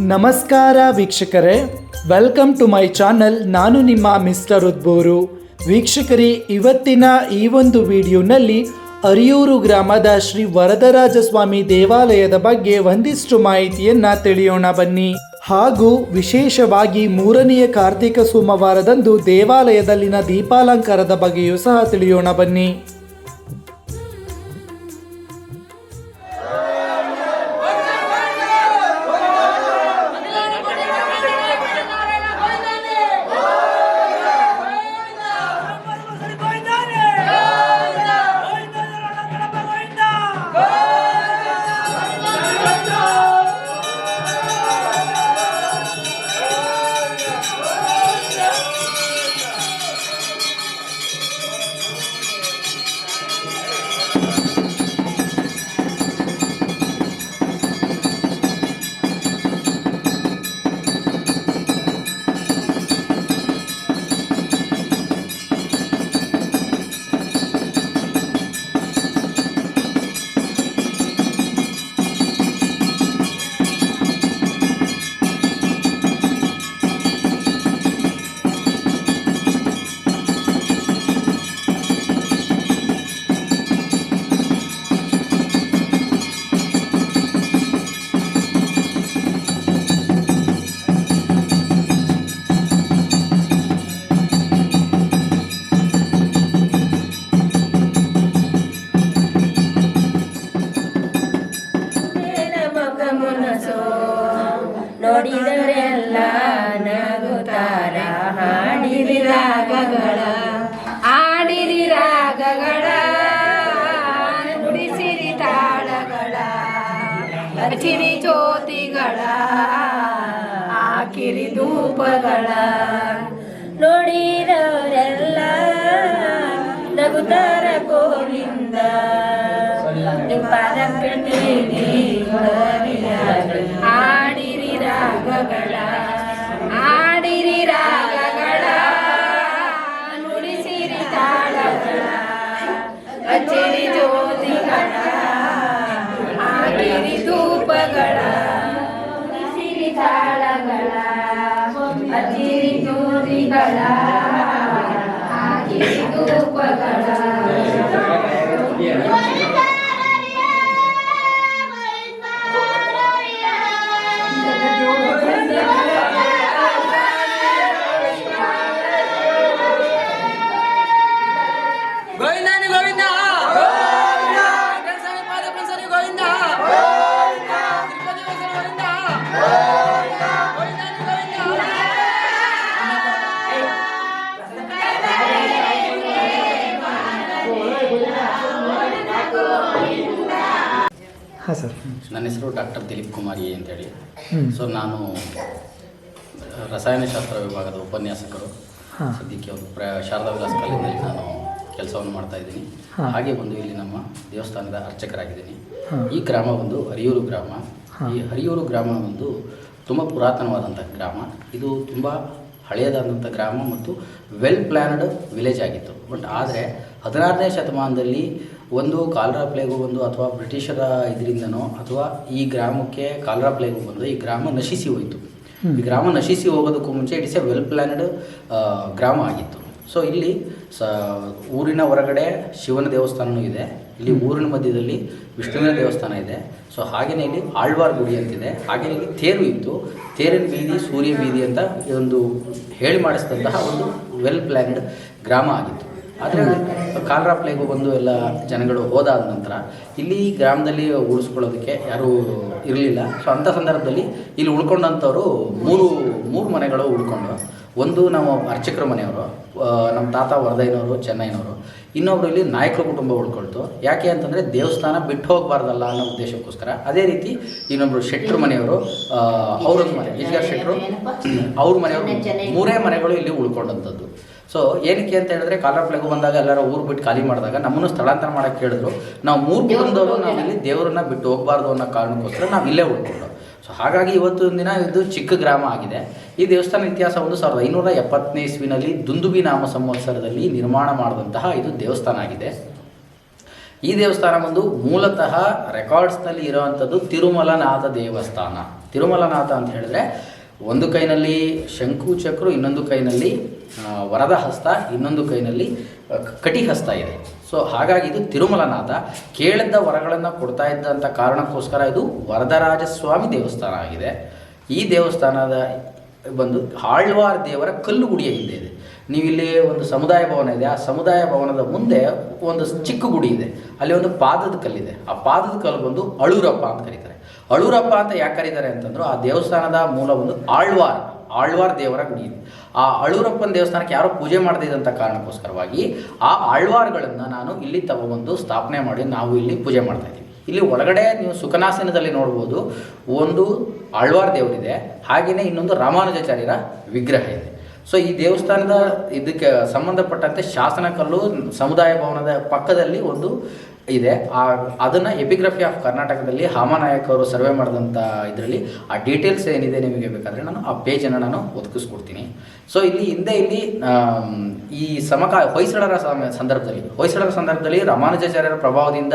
ನಮಸ್ಕಾರ ವೀಕ್ಷಕರೇ. Welcome to my channel ನಾನು ನಿಮ್ಮ ಮಿಸ್ಟರ್ ಉದ್ಬೂರು ವೀಕ್ಷಕರೇ, ಇವತ್ತಿನ ಈ ಒಂದು ವಿಡಿಯೋನಲ್ಲಿ ಅರಿಯೂರು ಗ್ರಾಮದ ಶ್ರೀ ವರದರಾಜಸ್ವಾಮಿ ದೇವಾಲಯದ ಬಗ್ಗೆ ಒಂದಿಷ್ಟು ಮಾಹಿತಿಯನ್ನು ತಿಳಿಯೋಣ ಬನ್ನಿ. ಹಾಗೂ ವಿಶೇಷವಾಗಿ ಮೂರನೆಯ ಕಾರ್ತಿಕ ಸೋಮವಾರದಂದು ದೇವಾಲಯದಲ್ಲಿನ ದೀಪಾಲಂಕಾರದ ಬಗ್ಗೆಯೂ ಸಹ ತಿಳಿಯೋಣ ಬನ್ನಿ. ಹಚ್ಚಿರಿ ಜ್ಯೋತಿಗಳ ಆಕಿರಿ ಧೂಪಗಳ. ನೋಡಿದವರೆಲ್ಲ ನಗುತ್ತಾರ ಗೋವಿಂದ ಆಡಿರಿ ರಾಗಗಳ ಆಡಿರಿ ರಾಗಗಳ ಹಾಂ ಸರ್. ನನ್ನ ಹೆಸರು ಡಾಕ್ಟರ್ ದಿಲೀಪ್ ಕುಮಾರಿ ಅಂತೇಳಿ. ಸೊ ನಾನು ರಸಾಯನಶಾಸ್ತ್ರ ವಿಭಾಗದ ಉಪನ್ಯಾಸಕರು. ಹಾಂ. ಸದ್ಯಕ್ಕೆ ಒಂದು ಪ್ರ ಶಾರದಾ ವಿಲಾಸ್ ಕಾಲೇಜಿನಲ್ಲಿ ನಾನು ಕೆಲಸವನ್ನು ಮಾಡ್ತಾ ಇದ್ದೀನಿ. ಹಾಗೆ ಒಂದು ಇಲ್ಲಿ ನಮ್ಮ ದೇವಸ್ಥಾನದ ಅರ್ಚಕರಾಗಿದ್ದೀನಿ. ಈ ಗ್ರಾಮ ಒಂದು ಹರಿಯೂರು ಗ್ರಾಮ. ಈ ಹರಿಯೂರು ಗ್ರಾಮ ಒಂದು ತುಂಬ ಪುರಾತನವಾದಂಥ ಗ್ರಾಮ. ಇದು ತುಂಬ ಹಳೆಯದಾದಂಥ ಗ್ರಾಮ ಮತ್ತು ವೆಲ್ ಪ್ಲ್ಯಾನ್ಡ್ ವಿಲೇಜ್ ಆಗಿತ್ತು. ಬಟ್ ಆದರೆ ಹದಿನಾರನೇ ಶತಮಾನದಲ್ಲಿ ಒಂದು ಕಾಲ್ರಾ ಪ್ಲೇಗು ಬಂದು ಅಥವಾ ಬ್ರಿಟಿಷರ ಇದರಿಂದನೋ ಅಥವಾ ಈ ಗ್ರಾಮಕ್ಕೆ ಕಾಲ್ರಾ ಪ್ಲೇಗು ಬಂದು ಈ ಗ್ರಾಮ ನಶಿಸಿ ಹೋಯಿತು. ಈ ಗ್ರಾಮ ನಶಿಸಿ ಹೋಗೋದಕ್ಕೂ ಮುಂಚೆ it is a well planned ಗ್ರಾಮ ಆಗಿತ್ತು. ಸೊ ಇಲ್ಲಿ ಸ ಊರಿನ ಹೊರಗಡೆ ಶಿವನ ದೇವಸ್ಥಾನವೂ ಇದೆ. ಇಲ್ಲಿ ಊರಿನ ಮಧ್ಯದಲ್ಲಿ ವಿಷ್ಣುವಿನ ದೇವಸ್ಥಾನ ಇದೆ. ಸೊ ಹಾಗೆಯೇ ಇಲ್ಲಿ ಆಳ್ವಾರ್ ಗುಡಿ ಅಂತಿದೆ ಹಾಗೆಯೇ ಇಲ್ಲಿ ತೇರು ಇತ್ತು. ತೇರಿನ ಬೀದಿ ಸೂರ್ಯ ಬೀದಿ ಅಂತ ಒಂದು ಹೇಳಿ ಮಾಡಿಸಿದಂತಹ ಒಂದು ವೆಲ್ ಪ್ಲ್ಯಾನ್ಡ್ ಗ್ರಾಮ ಆಗಿತ್ತು. ಆದರೆ ಕಾಲರಾ ಪ್ಲೇಗು ಬಂದು ಎಲ್ಲ ಜನಗಳು ಹೋದಾದ ನಂತರ ಇಲ್ಲಿ ಗ್ರಾಮದಲ್ಲಿ ಉಳಿಸ್ಕೊಳ್ಳೋದಕ್ಕೆ ಯಾರೂ ಇರಲಿಲ್ಲ. ಸೊ ಅಂಥ ಸಂದರ್ಭದಲ್ಲಿ ಇಲ್ಲಿ ಉಳ್ಕೊಂಡಂಥವ್ರು ಮೂರು ಮೂರು ಮನೆಗಳು ಉಳ್ಕೊಂಡು ಒಂದು ನಾವು ಅರ್ಚಕರ ಮನೆಯವರು ನಮ್ಮ ತಾತ ವರದಯ್ಯನವರು ಚೆನ್ನೈನವರು, ಇನ್ನೊಬ್ರು ಇಲ್ಲಿ ನಾಯಕರ ಕುಟುಂಬ ಉಳ್ಕೊಳ್ತು. ಯಾಕೆ ಅಂತಂದರೆ ದೇವಸ್ಥಾನ ಬಿಟ್ಟು ಹೋಗಬಾರ್ದಲ್ಲ ಅನ್ನೋ ಉದ್ದೇಶಕ್ಕೋಸ್ಕರ. ಅದೇ ರೀತಿ ಇನ್ನೊಬ್ರು ಶೆಟ್ರು ಮನೆಯವರು ಅವ್ರ ಮನೆ ಈಶ್ವರ್ ಶೆಟ್ರು ಅವ್ರ ಮನೆಯವರು ಮೂರೇ ಮನೆಗಳು ಇಲ್ಲಿ ಉಳ್ಕೊಂಡಂಥದ್ದು. ಸೊ ಏನಕ್ಕೆ ಅಂತ ಹೇಳಿದ್ರೆ ಕಾಲರ್ ಪ್ಲೇಗು ಬಂದಾಗ ಎಲ್ಲರೂ ಊರು ಬಿಟ್ಟು ಖಾಲಿ ಮಾಡಿದಾಗ ನಮ್ಮನ್ನು ಸ್ಥಳಾಂತರ ಮಾಡಕ್ಕೆ ಕೇಳಿದ್ರು. ನಾವು ಮೂರು ಕುಟುಂಬದವರು ನಾವು ಇಲ್ಲಿ ದೇವರನ್ನ ಬಿಟ್ಟು ಹೋಗಬಾರ್ದು ಅನ್ನೋ ಕಾರಣಕ್ಕೋಸ್ಕರ ನಾವು ಇಲ್ಲೇ ಉಳ್ಕೊಂಡು. ಸೊ ಹಾಗಾಗಿ ಇವತ್ತಿನ ದಿನ ಇದು ಚಿಕ್ಕ ಗ್ರಾಮ ಆಗಿದೆ. ಈ ದೇವಸ್ಥಾನ ಇತಿಹಾಸ ಒಂದು ಸಾವಿರದ ಐನೂರ ಎಪ್ಪತ್ತನೇ ಇಸ್ವಿನಲ್ಲಿ ದುಂದುಬಿ ನಾಮ ಸಂವತ್ಸರದಲ್ಲಿ ನಿರ್ಮಾಣ ಮಾಡಿದಂತಹ ಇದು ದೇವಸ್ಥಾನ ಆಗಿದೆ. ಈ ದೇವಸ್ಥಾನ ಒಂದು ಮೂಲತಃ ರೆಕಾರ್ಡ್ಸ್ನಲ್ಲಿ ಇರುವಂಥದ್ದು ತಿರುಮಲನಾಥ ದೇವಸ್ಥಾನ. ತಿರುಮಲನಾಥ ಅಂತ ಹೇಳಿದ್ರೆ ಒಂದು ಕೈನಲ್ಲಿ ಶಂಕು ಚಕ್ರು, ಇನ್ನೊಂದು ಕೈನಲ್ಲಿ ವರದ ಹಸ್ತ ಇನ್ನೊಂದು ಕೈನಲ್ಲಿ ಕಟಿ ಹಸ್ತ ಇದೆ. ಸೊ ಹಾಗಾಗಿ ಇದು ತಿರುಮಲನಾಥ ಕೇಳಿದ್ದ ವರಗಳನ್ನು ಕೊಡ್ತಾ ಇದ್ದಂಥ ಕಾರಣಕ್ಕೋಸ್ಕರ ಇದು ವರದರಾಜ ಸ್ವಾಮಿ ದೇವಸ್ಥಾನ ಆಗಿದೆ. ಈ ದೇವಸ್ಥಾನದ ಬಂದು ಆಳ್ವಾರ್ ದೇವರ ಕಲ್ಲು ಗುಡಿಯ ಹಿಂದೆ ಇದೆ. ನೀವು ಇಲ್ಲಿ ಒಂದು ಸಮುದಾಯ ಭವನ ಇದೆ. ಆ ಸಮುದಾಯ ಭವನದ ಮುಂದೆ ಒಂದು ಚಿಕ್ಕ ಗುಡಿ ಇದೆ. ಅಲ್ಲಿ ಒಂದು ಪಾದದ ಕಲ್ಲಿದೆ. ಆ ಪಾದದ ಕಲ್ಲು ಬಂದು ಅಳೂರಪ್ಪ ಅಂತ ಕರೀತಾರೆ. ಅಳೂರಪ್ಪ ಅಂತ ಯಾಕೆ ಕರೀತಾರೆ ಅಂತಂದ್ರು ಆ ದೇವಸ್ಥಾನದ ಮೂಲ ಒಂದು ಆಳ್ವಾರ್. ಆಳ್ವಾರ್ ದೇವರ ಗುಡಿ ಇದೆ. ಆ ಅಳೂರಪ್ಪನ ದೇವಸ್ಥಾನಕ್ಕೆ ಯಾರೋ ಪೂಜೆ ಮಾಡದಿದ್ದಂಥ ಕಾರಣಕ್ಕೋಸ್ಕರವಾಗಿ ಆ ಆಳ್ವಾರ್ಗಳನ್ನು ನಾನು ಇಲ್ಲಿ ತಗೊಬಂದು ಸ್ಥಾಪನೆ ಮಾಡಿ ನಾವು ಇಲ್ಲಿ ಪೂಜೆ ಮಾಡ್ತಾ ಇದ್ದೀವಿ. ಇಲ್ಲಿ ಒಳಗಡೆ ನೀವು ಸುಖನಾಸನದಲ್ಲಿ ನೋಡ್ಬೋದು ಒಂದು ಆಳ್ವಾರ್ ದೇವರಿದೆ ಹಾಗೆಯೇ ಇನ್ನೊಂದು ರಾಮಾನುಜಾಚಾರ್ಯರ ವಿಗ್ರಹ ಇದೆ. ಸೊ ಈ ದೇವಸ್ಥಾನದ ಇದಕ್ಕೆ ಸಂಬಂಧಪಟ್ಟಂತೆ ಶಾಸನಕಲ್ಲು ಸಮುದಾಯ ಭವನದ ಪಕ್ಕದಲ್ಲಿ ಒಂದು ಇದೆ. ಆ ಅದನ್ನು ಎಪಿಗ್ರಫಿ ಆಫ್ ಕರ್ನಾಟಕದಲ್ಲಿ ಹಾಮನಾಯಕ್ ಅವರು ಸರ್ವೆ ಮಾಡಿದಂಥ ಇದರಲ್ಲಿ ಆ ಡೀಟೇಲ್ಸ್ ಏನಿದೆ ನಿಮಗೆ ಬೇಕಾದರೆ ನಾನು ಆ ಪೇಜನ್ನು ನಾನು ಒದಗಿಸ್ಕೊಡ್ತೀನಿ. ಸೊ ಇಲ್ಲಿ ಹಿಂದೆ ಇಲ್ಲಿ ಈ ಸಮಕ ಹೊಯ್ಸಳರ ಸಂದರ್ಭದಲ್ಲಿ ಹೊಯ್ಸಳರ ಸಂದರ್ಭದಲ್ಲಿ ರಾಮಾನುಜಾಚಾರ್ಯರ ಪ್ರಭಾವದಿಂದ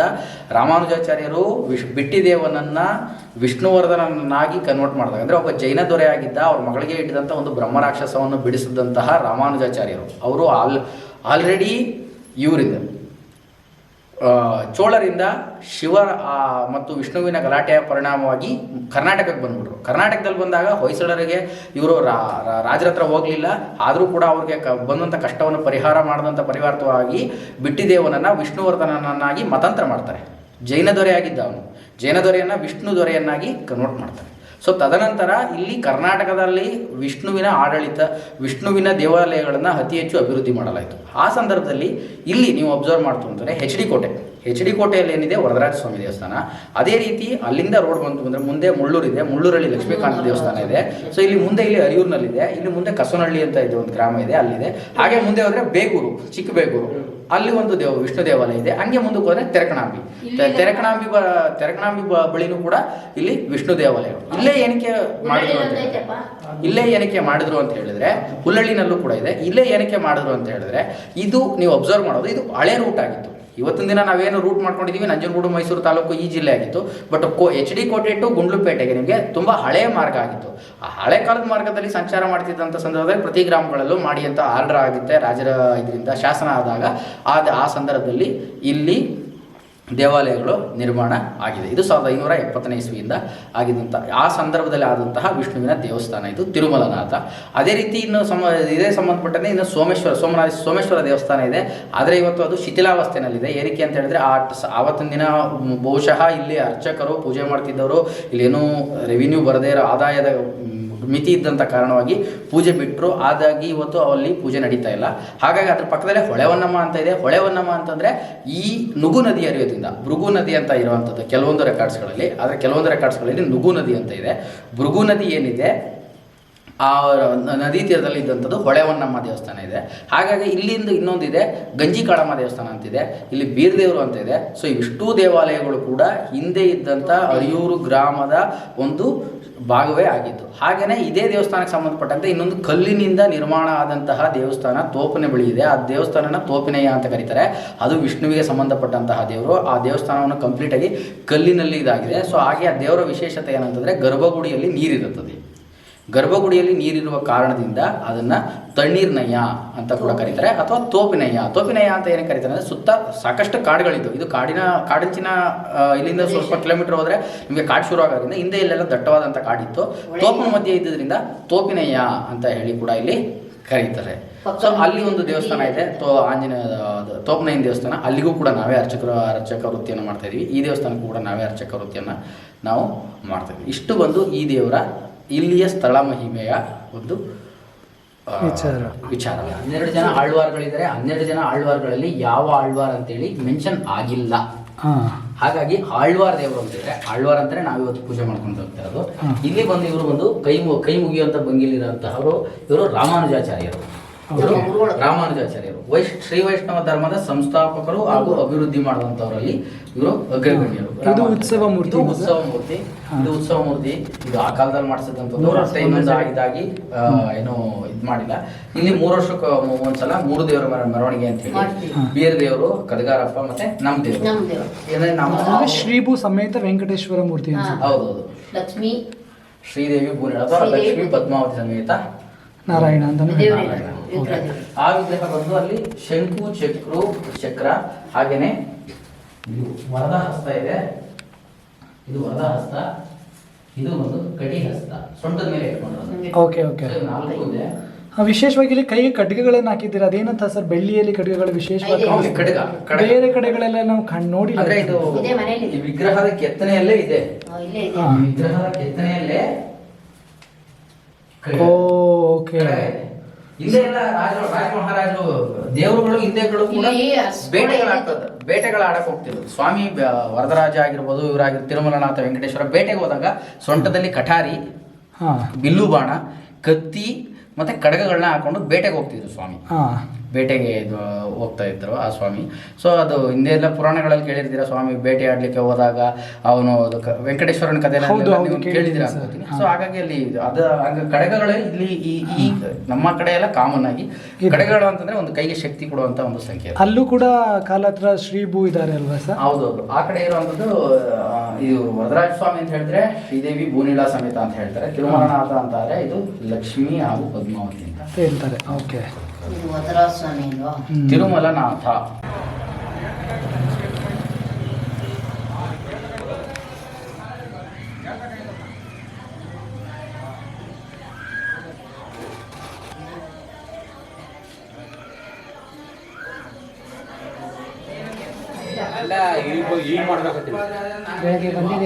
ರಾಮಾನುಜಾಚಾರ್ಯರು ವಿಶ್ ಬಿಟ್ಟಿದೇವನನ್ನು ವಿಷ್ಣುವರ್ಧನನ್ನಾಗಿ ಕನ್ವರ್ಟ್ ಮಾಡಿದಾಗ ಅಂದರೆ ಒಬ್ಬ ಜೈನ ದೊರೆಯಾಗಿದ್ದ ಅವ್ರ ಮಗಳಿಗೆ ಇಟ್ಟಿದಂಥ ಒಂದು ಬ್ರಹ್ಮರಾಕ್ಷಸವನ್ನು ಬಿಡಿಸಿದಂತಹ ರಾಮಾನುಜಾಚಾರ್ಯರು. ಅವರು ಆಲ್ ಆಲ್ರೆಡಿ ಇವರಿಂದ ಆ, ಚೋಳರಿಂದ ಶಿವ ಮತ್ತು ವಿಷ್ಣುವಿನ ಗಲಾಟೆಯ ಪರಿಣಾಮವಾಗಿ ಕರ್ನಾಟಕಕ್ಕೆ ಬಂದ್ಬಿಟ್ರು. ಕರ್ನಾಟಕದಲ್ಲಿ ಬಂದಾಗ ಹೊಯ್ಸಳರಿಗೆ ಇವರು ರಾಜರ ಹತ್ರ ಹೋಗಲಿಲ್ಲ. ಆದರೂ ಕೂಡ ಅವ್ರಿಗೆ ಕ ಬಂದಂಥ ಕಷ್ಟವನ್ನು ಪರಿಹಾರ ಮಾಡಿದಂಥ ಪರಿವಾರವಾಗಿ ಬಿಟ್ಟಿದೇವನನ್ನು ವಿಷ್ಣುವರ್ಧನನನ್ನಾಗಿ ಮತಾಂತರ ಮಾಡ್ತಾರೆ. ಜೈನ ದೊರೆಯಾಗಿದ್ದ ಅವನು. ಜೈನ ದೊರೆಯನ್ನು ವಿಷ್ಣು ದೊರೆಯನ್ನಾಗಿ ಕನ್ವರ್ಟ್ ಮಾಡ್ತಾರೆ. ಸೊ ತದನಂತರ ಇಲ್ಲಿ ಕರ್ನಾಟಕದಲ್ಲಿ ವಿಷ್ಣುವಿನ ಆಡಳಿತ, ವಿಷ್ಣುವಿನ ದೇವಾಲಯಗಳನ್ನು ಅತಿ ಹೆಚ್ಚು ಅಭಿವೃದ್ಧಿ ಮಾಡಲಾಯಿತು. ಆ ಸಂದರ್ಭದಲ್ಲಿ ಇಲ್ಲಿ ನೀವು ಅಬ್ಸರ್ವ್ ಮಾಡ್ತು ಅಂತಂದರೆ H D Kote. H D ಕೋಟೆಯಲ್ಲಿ ಏನಿದೆ? ವರದರಾಜ ಸ್ವಾಮಿ ದೇವಸ್ಥಾನ. ಅದೇ ರೀತಿ ಅಲ್ಲಿಂದ ರೋಡ್ ಬಂತು ಅಂದರೆ ಮುಂದೆ ಮುಳ್ಳೂರು ಇದೆ. ಮುಳ್ಳೂರಲ್ಲಿ ಲಕ್ಷ್ಮೀಕಾಂತ ದೇವಸ್ಥಾನ ಇದೆ. ಸೊ ಇಲ್ಲಿ ಮುಂದೆ ಇಲ್ಲಿ ಅರಿಯೂರಿನಲ್ಲಿದೆ. ಇಲ್ಲಿ ಮುಂದೆ ಕಸನಹಳ್ಳಿ ಅಂತ ಇದೆ, ಒಂದು ಗ್ರಾಮ ಇದೆ. ಅಲ್ಲಿದೆ. ಹಾಗೆ ಮುಂದೆ ಹೋದರೆ ಬೇಗೂರು ಚಿಕ್ಕ ಬೇಗೂರು ಅಲ್ಲಿ ಒಂದು ದೇವ ವಿಷ್ಣು ದೇವಾಲಯ ಇದೆ. ಹಂಗೆ ಮುಂದಕ್ಕೆ ಹೋದ್ರೆ ತೆರಕಣಾಂಬಿ. ತೆರಕಣಾಂಬಿ ಬ ತೆರಕಣಾಂಬಿ ಬಳಿನೂ ಕೂಡ ಇಲ್ಲಿ ವಿಷ್ಣು ದೇವಾಲಯ ಇಲ್ಲೇ ಏನಕ್ಕೆ ಮಾಡಿದ್ರು ಅಂತ ಇಲ್ಲೇ ಏನಕ್ಕೆ ಮಾಡಿದ್ರು ಅಂತ ಹೇಳಿದ್ರೆ, ಹುಲ್ಲಳ್ಳಿನಲ್ಲೂ ಕೂಡ ಇದೆ. ಇಲ್ಲೇ ಏನಕ್ಕೆ ಮಾಡಿದ್ರು ಅಂತ ಹೇಳಿದ್ರೆ, ಇದು ನೀವು ಅಬ್ಸರ್ವ್ ಮಾಡೋದು, ಇದು ಹಳೆ ರೂಟ್ ಆಗಿತ್ತು. ಇವತ್ತಿನ ದಿನ ನಾವೇನು ರೂಟ್ ಮಾಡ್ಕೊಂಡಿದ್ದೀವಿ ನಂಜನಗೂಡು, ಮೈಸೂರು ತಾಲೂಕು ಈ ಜಿಲ್ಲೆ ಆಗಿತ್ತು. ಬಟ್ ಕೋ ಎಚ್ ಡಿ ಕೋಟೆ ಟು ಗುಂಡ್ಲುಪೇಟೆಗೆ ನಿಮಗೆ ತುಂಬ ಹಳೆಯ ಮಾರ್ಗ ಆಗಿತ್ತು. ಆ ಹಳೆ ಕಾಲದ ಮಾರ್ಗದಲ್ಲಿ ಸಂಚಾರ ಮಾಡ್ತಿದ್ದಂಥ ಸಂದರ್ಭದಲ್ಲಿ ಪ್ರತಿ ಗ್ರಾಮಗಳಲ್ಲೂ ಮಾಡಿ ಅಂತ ಆರ್ಡರ್ ಆಗುತ್ತೆ ರಾಜರ ಇದರಿಂದ, ಶಾಸನ ಆದಾಗ. ಆದ ಆ ಸಂದರ್ಭದಲ್ಲಿ ಇಲ್ಲಿ ದೇವಾಲಯಗಳು ನಿರ್ಮಾಣ ಆಗಿದೆ. ಇದು ಸಾವಿರದ ಐನೂರ ಎಪ್ಪತ್ತನೇ ಇಸ್ವಿಯಿಂದ ಆಗಿದ್ದಂಥ ಆ ಸಂದರ್ಭದಲ್ಲಿ ಆದಂತಹ ವಿಷ್ಣುವಿನ ದೇವಸ್ಥಾನ. ಇದು ತಿರುಮಲನಾಥ. ಅದೇ ರೀತಿ ಇನ್ನು ಸಮ, ಇದೇ ಸಂಬಂಧಪಟ್ಟಂತೆ ಇನ್ನು ಸೋಮೇಶ್ವರ ಸೋಮನಾಥ ಸೋಮೇಶ್ವರ ದೇವಸ್ಥಾನ ಇದೆ. ಆದರೆ ಇವತ್ತು ಅದು ಶಿಥಿಲಾವಸ್ಥೆಯಲ್ಲಿದೆ ಏರಿಕೆ ಅಂತ ಹೇಳಿದ್ರೆ, ಆ ಆವತ್ತಿನ ದಿನ ಬಹುಶಃ ಇಲ್ಲಿ ಅರ್ಚಕರು, ಪೂಜೆ ಮಾಡ್ತಿದ್ದವರು, ಇಲ್ಲೇನೂ ರೆವಿನ್ಯೂ ಬರದೇ ಇರೋ ಆದಾಯದ ಮಿತಿ ಇದ್ದಂಥ ಕಾರಣವಾಗಿ ಪೂಜೆ ಬಿಟ್ಟರು ಆದಾಗಿ ಇವತ್ತು ಅಲ್ಲಿ ಪೂಜೆ ನಡೀತಾ ಇಲ್ಲ. ಹಾಗಾಗಿ ಅದ್ರ ಪಕ್ಕದಲ್ಲೇ ಹೊಳೆವನ್ನಮ್ಮ ಅಂತ ಇದೆ. ಹೊಳೆವನ್ನಮ್ಮ ಅಂತಂದರೆ ಈ ನುಗು ನದಿ ಹರಿಯೋದ್ರಿಂದ, ಭೃಗು ನದಿ ಅಂತ ಇರುವಂಥದ್ದು ಕೆಲವೊಂದು ರೆಕಾರ್ಡ್ಸ್ಗಳಲ್ಲಿ ಆದರೆ ಕೆಲವೊಂದು ರೆಕಾರ್ಡ್ಸ್ಗಳಲ್ಲಿ ನುಗು ನದಿ ಅಂತ ಇದೆ. ಭೃಗು ನದಿ ಏನಿದೆ? ಆ ನದಿ ತೀರದಲ್ಲಿ ಇದ್ದಂಥದ್ದು ಹೊಳೆವನ್ನಮ್ಮ ದೇವಸ್ಥಾನ ಇದೆ. ಹಾಗಾಗಿ ಇಲ್ಲಿಂದ ಇನ್ನೊಂದಿದೆ ಗಂಜಿ ಕಾಳಮ್ಮ ದೇವಸ್ಥಾನ ಅಂತಿದೆ ಇಲ್ಲಿ ಬೀರದೇವರು ಅಂತ ಇದೆ. ಸೊ ಇವಿಷ್ಟೂ ದೇವಾಲಯಗಳು ಕೂಡ ಹಿಂದೆ ಇದ್ದಂಥ ಅರಿಯೂರು ಗ್ರಾಮದ ಒಂದು ಭಾಗವೇ ಆಗಿತ್ತು ಹಾಗೆಯೇ ಇದೇ ದೇವಸ್ಥಾನಕ್ಕೆ ಸಂಬಂಧಪಟ್ಟಂತೆ ಇನ್ನೊಂದು ಕಲ್ಲಿನಿಂದ ನಿರ್ಮಾಣ ಆದಂತಹ ದೇವಸ್ಥಾನ ತೋಪನೆ ಬಳಿ ಇದೆ. ಆ ದೇವಸ್ಥಾನನ ತೋಪಿನಯ್ಯ ಅಂತ ಕರೀತಾರೆ. ಅದು ವಿಷ್ಣುವಿಗೆ ಸಂಬಂಧಪಟ್ಟಂತಹ ದೇವರು. ಆ ದೇವಸ್ಥಾನವನ್ನು ಕಂಪ್ಲೀಟಾಗಿ ಕಲ್ಲಿನಲ್ಲಿ ಇದಾಗಿದೆ. ಸೊ ಹಾಗೆ ಆ ದೇವರ ವಿಶೇಷತೆ ಏನಂತಂದರೆ ಗರ್ಭಗುಡಿಯಲ್ಲಿ ನೀರಿರುತ್ತದೆ. ಗರ್ಭಗುಡಿಯಲ್ಲಿ ನೀರಿರುವ ಕಾರಣದಿಂದ ಅದನ್ನು ತಣ್ಣೀರ್ನಯ್ಯ ಅಂತ ಕೂಡ ಕರೀತಾರೆ ಅಥವಾ ತೋಪಿನಯ್ಯ. ತೋಪಿನಯ್ಯ ಅಂತ ಏನೇ ಕರೀತಾರೆ ಅಂದರೆ ಸುತ್ತ ಸಾಕಷ್ಟು ಕಾಡುಗಳಿದ್ದು. ಇದು ಕಾಡಿನ ಕಾಡಂಚಿನ ಇಲ್ಲಿಂದ ಸ್ವಲ್ಪ ಕಿಲೋಮೀಟರ್ ಹೋದರೆ ನಿಮಗೆ ಕಾಡು ಶುರು ಆಗೋದ್ರಿಂದ ಹಿಂದೆ ಇಲ್ಲೆಲ್ಲ ದಟ್ಟವಾದಂಥ ಕಾಡಿತ್ತು. ತೋಪಿನ ಮಧ್ಯೆ ಇದ್ದಿದ್ದರಿಂದ ತೋಪಿನಯ್ಯ ಅಂತ ಹೇಳಿ ಕೂಡ ಇಲ್ಲಿ ಕರೀತಾರೆ. ಸೊ ಅಲ್ಲಿ ಒಂದು ದೇವಸ್ಥಾನ ಇದೆ. ತೋ ಆಂಜನೇಯ ತೋಪನಯ್ಯ ತೋಪನಯ್ಯನ ದೇವಸ್ಥಾನ. ಅಲ್ಲಿಗೂ ಕೂಡ ನಾವೇ ಅರ್ಚಕರ ಅರ್ಚಕ ವೃತ್ತಿಯನ್ನು ಮಾಡ್ತಾ ಇದೀವಿ. ಈ ದೇವಸ್ಥಾನಕ್ಕೂ ಕೂಡ ನಾವೇ ಅರ್ಚಕ ವೃತ್ತಿಯನ್ನು ನಾವು ಮಾಡ್ತಾ ಇದ್ದೀವಿ ಇಷ್ಟು ಬಂದು ಈ ದೇವರ ಇಲ್ಲಿಯ ಸ್ಥಳ ಮಹಿಮೆಯ ಒಂದು ವಿಚಾರ. ವಿಚಾರ. ಹನ್ನೆರಡು ಜನ ಆಳ್ವಾರ್ಗಳಿದ್ದಾರೆ. ಹನ್ನೆರಡು ಜನ ಆಳ್ವಾರ್ಗಳಲ್ಲಿ ಯಾವ ಆಳ್ವಾರ್ ಅಂತೇಳಿ ಮೆನ್ಷನ್ ಆಗಿಲ್ಲ. ಹಾಗಾಗಿ ಆಳ್ವಾರ್ ದೇವರು ಅಂತಿದ್ರೆ ಆಳ್ವಾರ್ ಅಂತಾನೆ ನಾವು ಇವತ್ತು ಪೂಜೆ ಮಾಡ್ಕೊಂಡು ಹೋಗ್ತಾ ಇರೋದು. ಇಲ್ಲಿ ಬಂದು ಇವರು ಒಂದು ಕೈ ಕೈ ಮುಗಿಯುವಂತ ಬಂಗಿಲಿರುವಂತಹವರು ಇವರು ರಾಮಾನುಜಾಚಾರ್ಯರು. ರಾಮಾನುಜಾಚಾರ್ಯರು. ವೈಶ್ ಶ್ರೀ ವೈಷ್ಣವ ಧರ್ಮದ ಸಂಸ್ಥಾಪಕರು ಹಾಗೂ ಅಭಿವೃದ್ಧಿ ಮಾಡುವಂತವರಲ್ಲಿ ಇವರು ಅಗ್ರಗಣ್ಯರು. ಇದು ಉತ್ಸವ ಮೂರ್ತಿ? ಉತ್ಸವ ಮೂರ್ತಿ. ಇದು ಉತ್ಸವ ಮೂರ್ತಿ. ಇದು ಆ ಕಾಲದಲ್ಲಿ ಮಾಡಿಸಿದಂತ ಇದಾಗಿ ಆ, ಏನು ಇದ್ ಮಾಡಿಲ್ಲ. ಇಲ್ಲಿ ಮೂರು ವರ್ಷಕ್ಕೆ ಒಂದ್ಸಲ ಮೂರು ದೇವರ ಮೆರ- ಮೆರವಣಿಗೆ ಅಂತ ಹೇಳಿ. ಬೀರ್ ದೇವರು ಕದಗಾರಪ್ಪ ಮತ್ತೆ ನಮ್ ದೇವರು. ನಮ್ಮ ಶ್ರೀಭೂ ಸಮೇತ ವೆಂಕಟೇಶ್ವರ ಮೂರ್ತಿ ಹೌದೌದು. ಲಕ್ಷ್ಮೀ. ಶ್ರೀದೇವಿ ಭೂನಿ ಅಥವಾ ಲಕ್ಷ್ಮೀ ಪದ್ಮಾವತಿ ಸಮೇತ ನಾರಾಯಣ ಅಂತ. ಆ ವಿಗ್ರಹ ಬಂದು ಅಲ್ಲಿ ಶಂಕು ಚಕ್ರು ಚಕ್ರ ಹಾಗೇನೆ ಇದು ವರದ ಹಸ್ತ ಇದೆ. ಇದು ವರದ ಹಸ್ತ ಇದು ಒಂದು ಕಡಿ ಹಸ್ತ. ಸೊಂಟದ ಮೇಲೆ ಇಟ್ಕೊಂಡಿರೋದು ಓಕೆ ಓಕೆ ನಾಲ್ಕು ಇದೆ. ವಿಶೇಷವಾಗಿ ಇಲ್ಲಿ ಕೈಗೆ ಕಡ್ಗೆಗಳನ್ನ ಹಾಕಿದ್ದೀರಾ? ಅದೇನಂತ ಸರ್ ಬೆಳ್ಳಿಯಲ್ಲಿ ಕಡ್ಗೆಗಳು ವಿಶೇಷವಾಗಿ. ಬೇರೆ ಕಡೆಗಳೆಲ್ಲ ನಾವು ಕಣ್ ನೋಡಿ ವಿಗ್ರಹದ ಕೆತ್ತನೆಯಲ್ಲೇ ಇದೆ. ವಿಗ್ರಹದ ಕೆತ್ತನೆಯಲ್ಲೇ. ಓಕೆ. ಇಲ್ಲೇ ಎಲ್ಲ ರಾಜರು ರಾಜ ಮಹಾರಾಜರು ದೇವರುಗಳು ಹಿಂದೆಗಳು ಕೂಡ ಬೇಟೆಗಳಾಡ್ತದೆ ಬೇಟೆಗಳು ಆಡಕ್ ಹೋಗ್ತಿದ್ರು. ಸ್ವಾಮಿ ವರದರಾಜ ಆಗಿರ್ಬೋದು ಇವರಾಗಿರ್ ತಿರುಮಲನಾಥ ವೆಂಕಟೇಶ್ವರ ಬೇಟೆಗೆ ಹೋದಾಗ ಸೊಂಟದಲ್ಲಿ ಕಠಾರಿ ಹಾ. ಬಿಲ್ಲು ಬಾಣ ಕತ್ತಿ ಮತ್ತೆ ಕಡಗಗಳನ್ನ ಹಾಕೊಂಡು ಬೇಟೆಗೆ ಹೋಗ್ತಿದ್ರು ಸ್ವಾಮಿ. ಬೇಟೆಗೆ ಇದು ಹೋಗ್ತಾ ಇದ್ರು ಆ ಸ್ವಾಮಿ. ಸೊ ಅದು ಹಿಂದೆ ಎಲ್ಲ ಪುರಾಣಗಳಲ್ಲಿ ಕೇಳಿರ್ತೀರ ಸ್ವಾಮಿ ಬೇಟೆ ಆಡ್ಲಿಕ್ಕೆ ಹೋದಾಗ ಅವನು ವೆಂಕಟೇಶ್ವರನ ಕಥೆ ಕೇಳಿದಿರ. ಸೊ ಹಾಗಾಗಿ ಅಲ್ಲಿ ಅದ ಹಂಗ ಕಡಗಗಳೇ ಇಲ್ಲಿ ಈ ನಮ್ಮ ಕಡೆ ಎಲ್ಲ ಕಾಮನ್ ಆಗಿ. ಕಡಗಗಳು ಅಂತಂದ್ರೆ ಒಂದು ಕೈಗೆ ಶಕ್ತಿ ಕೊಡುವಂತ ಒಂದು ಸಂಖ್ಯೆ ಅಲ್ಲೂ ಕೂಡ ಕಾಲತ್ರ ಶ್ರೀ ಭೂ ಇದ್ದಾರೆ ಅಲ್ವಾ ಸರ್? ಹೌದೌದು. ಆ ಕಡೆ ಇರುವಂತದ್ದು ಇದು ವರದರಾಜ ಸ್ವಾಮಿ ಅಂತ ಹೇಳಿದ್ರೆ ಶ್ರೀದೇವಿ ಭೂನಿಲಾ ಸಮೇತ ಅಂತ ಹೇಳ್ತಾರೆ. ತಿರುಮಲನಾಥ ಅಂತಾರೆ. ಇದು ಲಕ್ಷ್ಮಿ ಹಾಗೂ ಪದ್ಮಾವತಿ ಅಂತ. ಅಂತ ಹೇಳ್ತಾರೆ. ಓಕೆ. ಇದು ವದರಾಜ ಸ್ವಾಮಿ ಅಲ್ವಾ? ತಿರುಮಲನಾಥ. ಬೆಳಗ್ಗೆ ಬಂದಿದೆ.